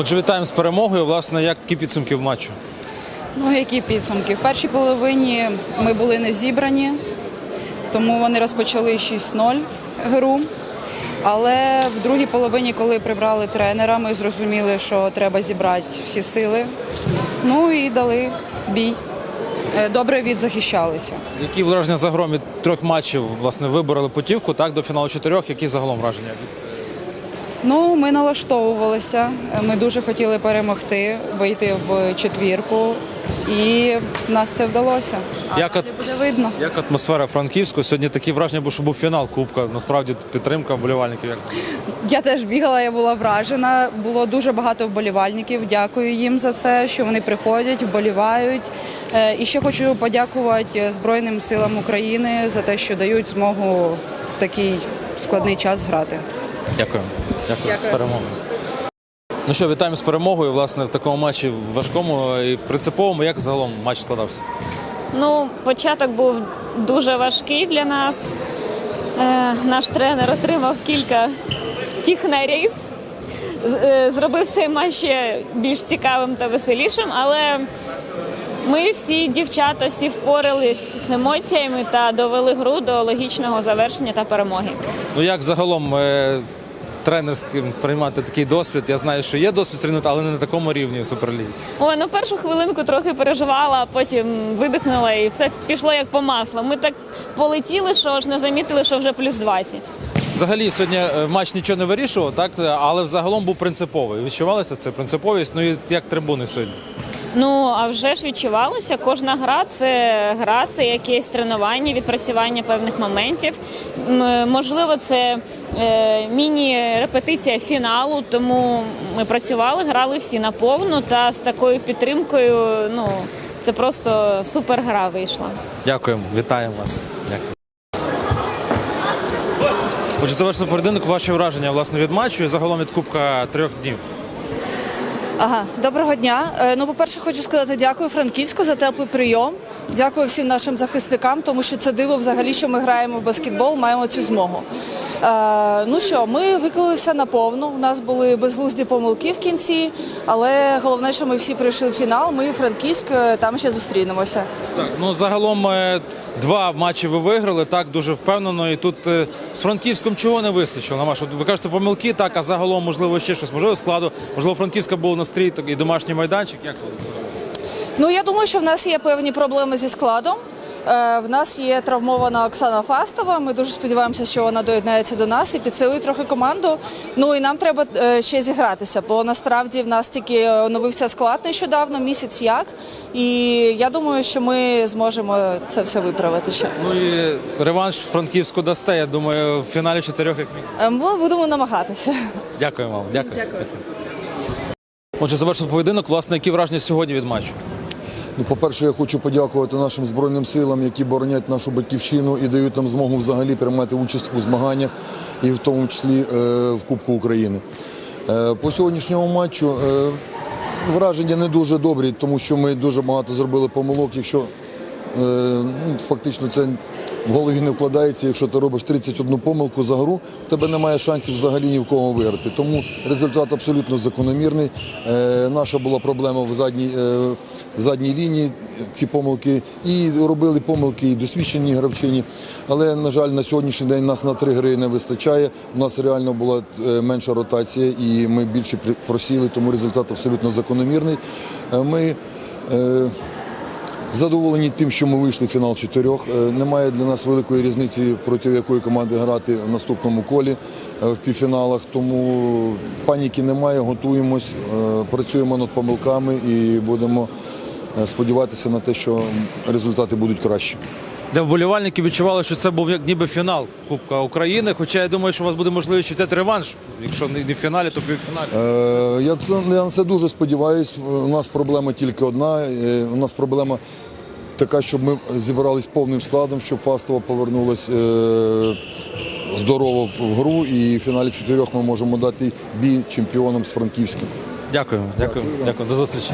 Отже, вітаємо з перемогою. Власне, які підсумки в матчу? Ну, які підсумки? В першій половині ми були не зібрані, тому вони розпочали 6-0 гру. Але в другій половині, коли прибрали тренера, ми зрозуміли, що треба зібрати всі сили. Ну і дали бій. Е, Добре відзахищалися. Які враження загалом від трьох матчів власне вибороли путівку так до фіналу чотирьох? Які загалом враження? Ну, ми налаштовувалися. Ми дуже хотіли перемогти, вийти в четвірку, і в нас це вдалося. А Як далі буде видно. Як атмосфера Франківську? Сьогодні такі враження, був, що був фінал Кубка. Насправді підтримка вболівальників. Як Я теж бігала, я була вражена. Було дуже багато вболівальників. Дякую їм за це, що вони приходять, вболівають. Е, І ще хочу подякувати Збройним силам України за те, що дають змогу в такий складний час грати. Дякую. Дякую, з Дякую. перемогою. Ну що, вітаємо з перемогою. Власне, в такому матчі важкому і принциповому. Як загалом матч складався? Ну, початок був дуже важкий для нас. Е, наш тренер отримав кілька тіхнерів. Е, Зробив цей матч ще більш цікавим та веселішим, але ми всі дівчата всі впорались з емоціями та довели гру до логічного завершення та перемоги. Ну як загалом е, тренерським приймати такий досвід? Я знаю, що є досвід тренувати, але не на такому рівні суперліги. Ой, ну першу хвилинку трохи переживала, а потім видихнула і все пішло як по маслу. Ми так полетіли, що ж не замітили, що вже плюс 20. Взагалі сьогодні е, матч нічого не вирішував, так але взагалом був принциповий. Відчувалася це принциповість. Ну і як трибуни сьогодні. Ну а вже ж відчувалося, кожна гра це гра, це якесь тренування, відпрацювання певних моментів. Можливо, це е, міні-репетиція фіналу, тому ми працювали, грали всі на повну та з такою підтримкою. Ну це просто супер гра вийшла. Дякуємо, вітаємо вас. Дякую. Отже, завершено поєдинок. Ваші враження власне від матчу і загалом від Кубка трьох днів. Ага, доброго дня. Е, Ну, по-перше, хочу сказати дякую Франківську за теплий прийом. Дякую всім нашим захисникам, тому що це диво взагалі, що ми граємо в баскетбол, маємо цю змогу. Е, ну що, ми виклалися наповну. У нас були безглузді помилки в кінці, але головне, що ми всі прийшли в фінал. Ми Франківськ, е, там ще зустрінемося. Так, ну загалом е, два матчі ви виграли, так дуже впевнено. І тут е, з Франківськом чого не вистачило? На вашу? Ви кажете помилки, так, а загалом можливо ще щось, можливо, складу, можливо, Франківська був настрій так, і домашній майданчик. Як? Ну я думаю, що в нас є певні проблеми зі складом. Е, В нас є травмована Оксана Фастова. Ми дуже сподіваємося, що вона доєднається до нас і підсилить трохи команду. Ну і нам треба е, ще зігратися, бо насправді в нас тільки оновився склад нещодавно, місяць як. І я думаю, що ми зможемо це все виправити ще. Ну і реванш Франківську дасте. Я думаю, в фіналі чотирьох як мінімум. Е, Ми будемо намагатися. Дякую вам. Дякую. Дякую. Отже, завершено поєдинок. Власне, які враження сьогодні від матчу? Ну, по-перше, я хочу подякувати нашим збройним силам, які боронять нашу батьківщину і дають нам змогу взагалі приймати участь у змаганнях, і в тому числі е, в Кубку України. Е, по сьогоднішньому матчу е, враження не дуже добрі, тому що ми дуже багато зробили помилок. Якщо ну, фактично це в голові не вкладається, якщо ти робиш 31 помилку за гру, в тебе немає шансів взагалі ні в кого виграти. Тому результат абсолютно закономірний. Е, наша була проблема в задній, е, в задній лінії ці помилки. І робили помилки і досвідчені гравчині. Але, на жаль, на сьогоднішній день нас на три гри не вистачає. У нас реально була е, менша ротація і ми більше просіли, тому результат абсолютно закономірний. Е, Ми е, Задоволені тим, що ми вийшли в фінал чотирьох. Е, Немає для нас великої різниці, проти якої команди грати в наступному колі е, в півфіналах. Тому паніки немає, готуємось, е, працюємо над помилками і будемо сподіватися на те, що результати будуть кращі. Для вболівальників відчували, що це був як ніби фінал Кубка України. Хоча я думаю, що у вас буде можливість взяти реванш, якщо не в фіналі, то півфіналі. Е, Я це- я на це дуже сподіваюся. У нас проблема тільки одна. Е, У нас проблема така, щоб ми зібрались повним складом, щоб Фастова повернулась е, здорово в гру. І в фіналі чотирьох ми можемо дати бій чемпіонам з Франківським. Дякую, дякую, дякую. До зустрічі.